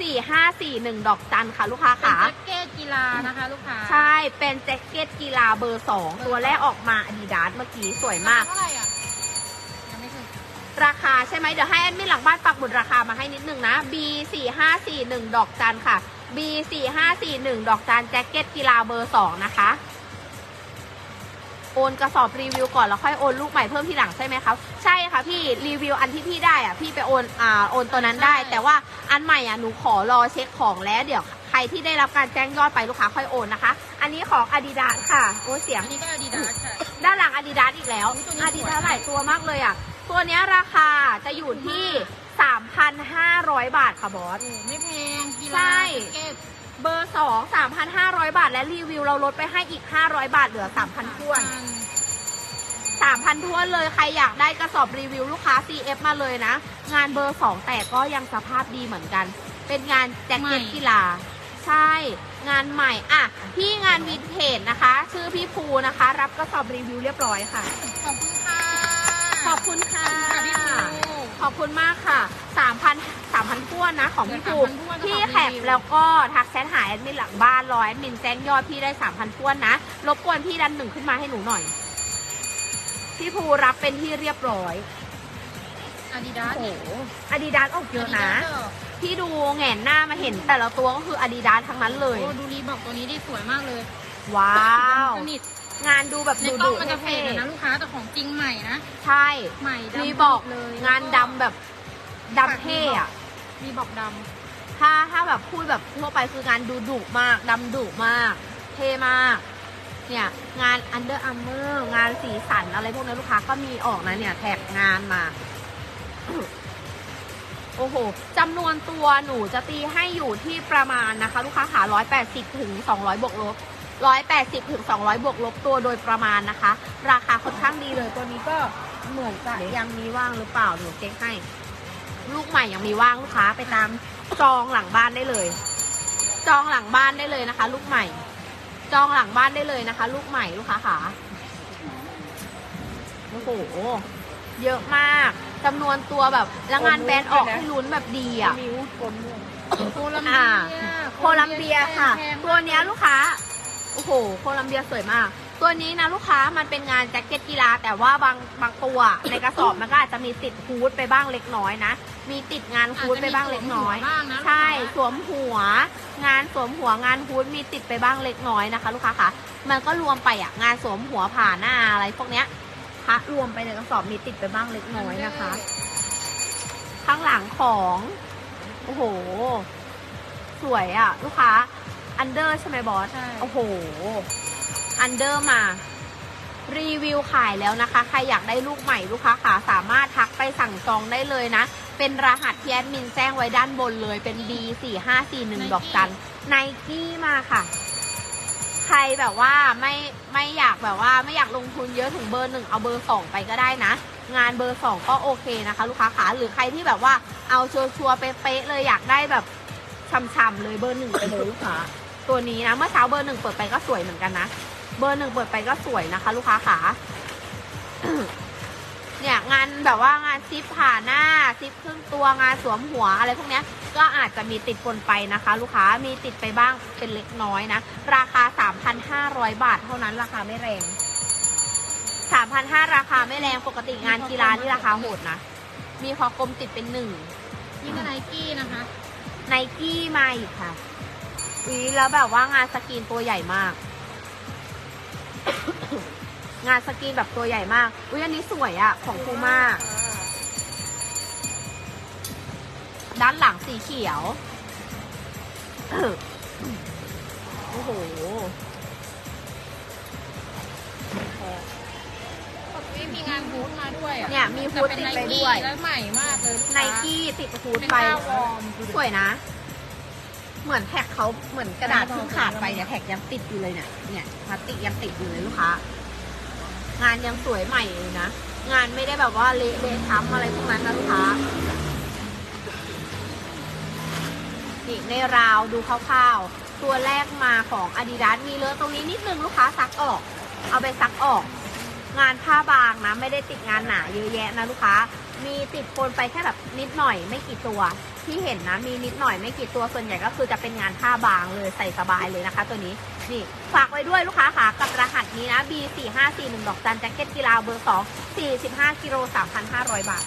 4 5 4 1 ดอกจันค่ะลูกค้าเป็นค่ะแจ็คเก็ตกีฬานะคะลูกค้าใช่เป็นแจ็คเก็ตกีฬาเบอร์ 2 ตัวแรกออกมาอาดิดาสเมื่อกี้สวยมาก เท่าไหร่อะยังไม่ถึงราคาใช่ไหมเดี๋ยวให้แอดมินหลังบ้านปักหมุดราคามาให้นิดนึงนะ B 4 5 4 1ดอกจันค่ะ B 4 5 4 1ดอกจันแจ็คเก็ตกีฬาเบอร์ 2 นะคะ โอนกระสอบรีวิวก่อนแล้วค่อยโอนลูกใหม่เพิ่มทีหลังใช่ไหมครับใช่ค่ะพี่รีวิวอันที่พี่ได้อะพี่ไปโอนอ่าโอนตัวนั้นได้ แต่ว่าอันใหม่อะหนูขอรอเช็คของแล้วเดี๋ยวใครที่ได้รับการแจ้งยอดไปลูกค้าค่อยโอนนะคะ อันนี้ของ Adidas ค่ะโอ้เสียงอันนี้ก็อาดิดาสค่ะ ด้านหลัง Adidas อีกแล้ว อุ๊ยตัวนี้ Adidas สวยหลายตัวมากเลยอะ ตัวเนี้ยราคาจะอยู่ที่ 3,500 บาทค่ะบอส โอ้ไม่แพงกีฬาใช่แจ็คเก็ต เบอร์2 3,500บาท และรีวิวเราลดไปให้อีก500บาทเหลือ3,000ท้วน3,000ท้วนเลยใครอยากได้กระสอบรีวิวลูกค้า CF มาเลยนะ งานเบอร์2แต่ก็ยังสภาพดีเหมือนกัน เป็นงานแจ็คเก็ตกีฬาใช่ งานใหม่อะพี่งานวินเทจนะคะ ชื่อพี่ภูนะคะ รับกระสอบรีวิวเรียบร้อยค่ะขอบคุณค่ะ ขอบคุณค่ะค่ะพี่ปูขอบคุณมากค่ะ 3,000 3,000ท้วนนะของพี่ภู3,000ถ้วนกระสอบพี่แคปรีวิวแล้วก็ทักแชทหาแอดมินหลังบ้านรอแอดมินแจ้งยอดพี่ได้ 3,000ท้วนนะ รบกวนพี่ดันหนึ่งขึ้นมาให้หนูหน่อย พี่ภูรับเป็นที่เรียบร้อยอาดิดาสโอ้โหอาดิดาสออกเยอะนะ Adidas พี่ดูแหงนหน้ามาเห็น แต่ละตัวก็คืออาดิดาสทั้งนั้นเลย โอ้ดูรีบอกตัวนี้ดิสวยมากเลย ว้าวสนิท งานดูแบบในดูกล้ดุองมันจะเฟเท่ดเลยนะลูกค้าแต่ของจริงใหม่นะ ๆใช่ใหม่ดำรีบอกเลยงานดำแบบดำเท่อะรีบอกดถ้าถ้าแบบพูดแบบทั่วไปคืองานดูดุมากดำดุมาก เท่มาก เนี่ยงาน Under Armour งานสีสันอะไรพวกนี้ลูกค้าก็มีออกนะเนี่ยแท็กงานมา โอ้โหจำนวนตัวหนูจะตีให้อยู่ที่ประมาณนะคะ ลูกค้าขา180ถึง200บวกลบ 180ถึง200 บวกลบตัวโดยประมาณนะคะ ราคาค่อนข้างดีเลยตัวนี้ก็เหมือนจะยังมีว่างหรือเปล่าหนูเช็คให้ ลูกใหม่ยังมีว่างลูกค้าไปตามจองหลังบ้านได้เลย จองหลังบ้านได้เลยนะคะ ลูกใหม่ จองหลังบ้านได้เลยนะคะ ลูกใหม่ลูกค้าขาโอ้โหเยอะมากจำนวนตัวแบบแล้วงานแบรนด์ออกให้ลุ้นแบบดีอะมีวุ้นกลมด้วยำโคลัมเบีอ่ายโคลัมเบียค่ะแพงมากตัวเนี้ยลูกค้า โอ้โห โคลัมเบียสวยมาก ตัวนี้นะลูกค้ามันเป็นงานแจ็คเก็ตกีฬา แต่ว่าบางบางตัวในกระสอบมันก็อาจจะมีติดฮูดไปบ้างเล็กน้อยนะ มีติดงานฮูดไปบ้างเล็กน้อยาจจะมีสวมหัวบ้างนะใช่สวมหัว งานสวมหัวงานฮูดมีติดไปบ้างเล็กน้อยนะคะ ลูกค้าคะมันก็รวมไปอะงานสวมหัวผ่าหน้าอะไรพวกเนี้ยพระรวมไปในกระสอบมีติดไปบ้างเล็กน้อยนะคะ ข้างหลังของ โอ้โห สวยอะ ลูกค้า อันเดอร์ใช่ไหมบอส ใช่ โอ้โห อันเดอร์มา รีวิวขายแล้วนะคะ ใครอยากได้ลูกใหม่ลูกค้าขาสามารถทักไปสั่งจองได้เลยนะ เป็นรหัสที่แอดมินแจ้งไว้ด้านบนเลย เป็น B 4 5 4 1ดอกจันไนกี้มาค่ะ ใครแบบว่าไม่ไม่อยากแบบว่า ไม่อยากลงทุนเยอะถึงเบอร์หนึ่งเอาเบอร์สองไปก็ได้นะ งานเบอร์สองก็โอเคนะคะ ลูกค้าขาหรือใครที่แบบว่าเอาชัวร์ๆเป๊ะๆเลยอยากได้แบบช่ำๆเลยเบอร์หนึ่งไปเลยลูกค้า ตัวนี้นะ เมื่อเช้าเบอร์หนึ่งเปิดไปก็สวยเหมือนกันนะ เบอร์หนึ่งเปิดไปก็สวยนะคะ ลูกค้าขาเนี่ยงานแบบว่างานซิปผ่าหน้าซิปครึ่งตัวงานสวมหัวอะไรพวกเนี้ยก็อาจจะมีติดปนไปนะคะ ลูกค้ามีติดไปบ้างเป็นเล็กน้อยนะ ราคา 3,500 บาทเท่านั้นราคาไม่แรง 3,500 ราคาไม่แรงปกติงานกีฬาที่ราคาโหดนะ มีคอกลมติดเป็นหนึ่งนี่ก็ไนกี้นะคะไนกี้มาอีกค่ะ อุ้ยแล้วแบบว่างานสกรีนตัวใหญ่มาก งานสกรีนแบบตัวใหญ่มาก อุ้ยอันนี้สวยอะของพูม่าด้านหลังสีเขียว โอ้โหนี่มีงานฮูดมาด้วยอะเนี่ยมีฮูดติดไปด้วย แล้วใหม่มากเลยลูไนค้ากี้ติดฮูดเป็นไปผ้าวอร์ม สวยนะ เหมือนแท็กเขาเหมือนกระดาษเพิ่งขาดไปเนี่ยแท็กยังติดอยู่เลยเนี่ยเนี่ยพลาสติกยังติดอยู่เลยลูกค้างานยังสวยใหม่เลยนะงานไม่ได้แบบว่าเละเละช้ำอะไรพวกนั้นนะลูกค้านี่ในราวดูคร่าวๆตัวแรกมาของ Adidas มีเลอะตรงนี้นิดนึงลูกค้าซักออก เอาไปซักออก งานผ้าบางนะ ไม่ได้ติดงานหนาเยอะแยะนะลูกค้า มีติดโคนไปแค่แบบนิดหน่อยไม่กี่ตัว ที่เห็นนะมีนิดหน่อยไม่กี่ตัวส่วนใหญ่ก็คือจะเป็นงานผ้าบางเลยใส่สบายเลยนะคะ ตัวนี้นี่ฝากไว้ด้วยลูกค้าค่ะกับรหัสนี้นะ B 4 5 4 1ดอกจันแจ็คเก็ตกีฬาเบอร์2 45กิโล3,500 บาท